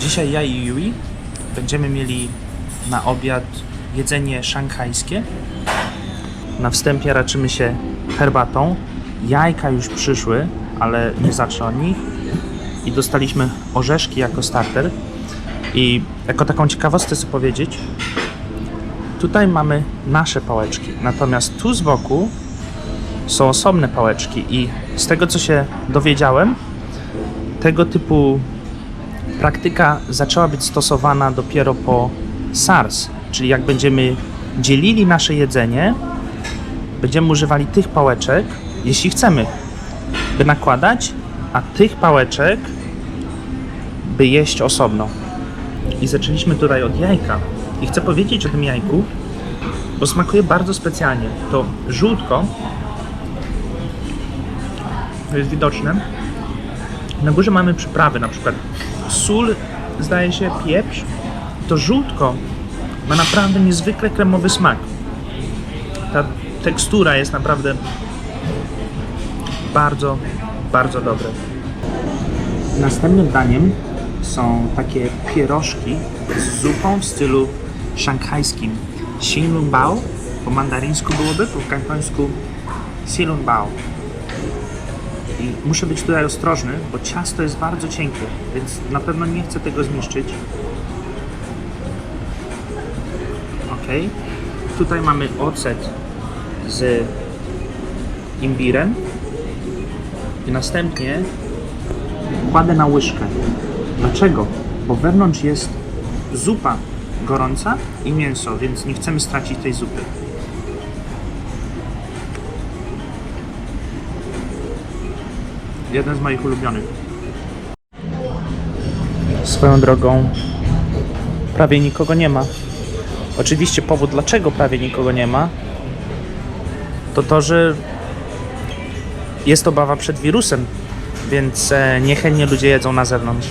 Dzisiaj ja i Yui będziemy mieli na obiad jedzenie szanghajskie. Na wstępie raczymy się herbatą. Jajka już przyszły, ale nie zacznę od nich. I dostaliśmy orzeszki jako starter. I jako taką ciekawostkę chcę powiedzieć, tutaj mamy nasze pałeczki, natomiast tu z boku są osobne pałeczki i z tego co się dowiedziałem, tego typu praktyka zaczęła być stosowana dopiero po SARS, czyli jak będziemy dzielili nasze jedzenie, będziemy używali tych pałeczek, jeśli chcemy, by nakładać, a tych pałeczek, by jeść osobno. I zaczęliśmy tutaj od jajka. I chcę powiedzieć o tym jajku, bo smakuje bardzo specjalnie. To żółtko jest widoczne. Na górze mamy przyprawy, na przykład sól, zdaje się, pieprz. To żółtko ma naprawdę niezwykle kremowy smak. Ta tekstura jest naprawdę bardzo, bardzo dobra. Następnym daniem są takie pierożki z zupą w stylu szanghajskim. Xinlungbao, po mandaryńsku byłoby, po kantońsku Xilungbao. I muszę być tutaj ostrożny, bo ciasto jest bardzo cienkie, więc na pewno nie chcę tego zniszczyć. Ok. Tutaj mamy ocet z imbirem. I następnie kładę na łyżkę. Dlaczego? Bo wewnątrz jest zupa gorąca i mięso, więc nie chcemy stracić tej zupy. Jeden z moich ulubionych. Swoją drogą prawie nikogo nie ma. Oczywiście powód, dlaczego prawie nikogo nie ma, to to, że jest obawa przed wirusem, więc e, niechętnie ludzie jedzą na zewnątrz.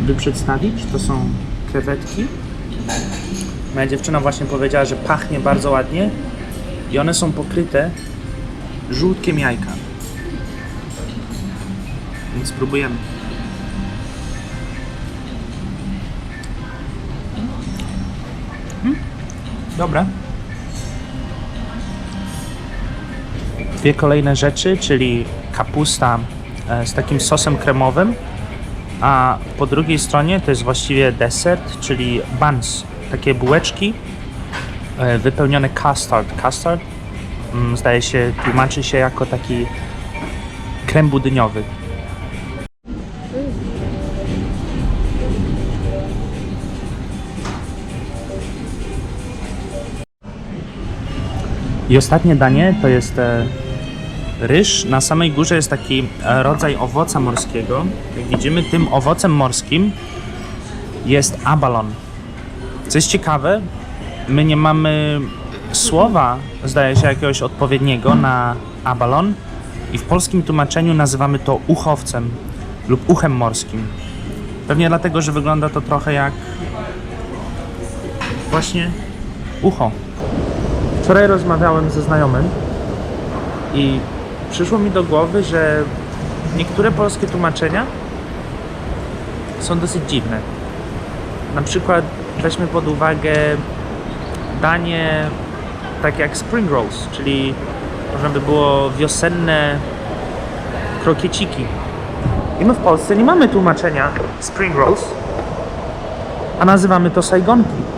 By przedstawić, to są krewetki. Moja dziewczyna właśnie powiedziała, że pachnie bardzo ładnie i one są pokryte żółtkiem jajka. Więc spróbujemy. Dobre. Dwie kolejne rzeczy, czyli kapusta e, z takim sosem kremowym, a po drugiej stronie to jest właściwie desert, czyli buns, takie bułeczki e, wypełnione custard. Custard mm, zdaje się tłumaczy się jako taki krem budyniowy. I ostatnie danie to jest e, ryż. Na samej górze jest taki e, rodzaj owoca morskiego. Jak widzimy, tym owocem morskim jest abalon. Co jest ciekawe, my nie mamy słowa, zdaje się, jakiegoś odpowiedniego na abalon i w polskim tłumaczeniu nazywamy to uchowcem lub uchem morskim. Pewnie dlatego, że wygląda to trochę jak właśnie ucho. Wczoraj rozmawiałem ze znajomym i przyszło mi do głowy, że niektóre polskie tłumaczenia są dosyć dziwne. Na przykład weźmy pod uwagę danie tak jak spring rolls, czyli można by było wiosenne krokieciki. I my w Polsce nie mamy tłumaczenia spring rolls, a nazywamy to sajgonki.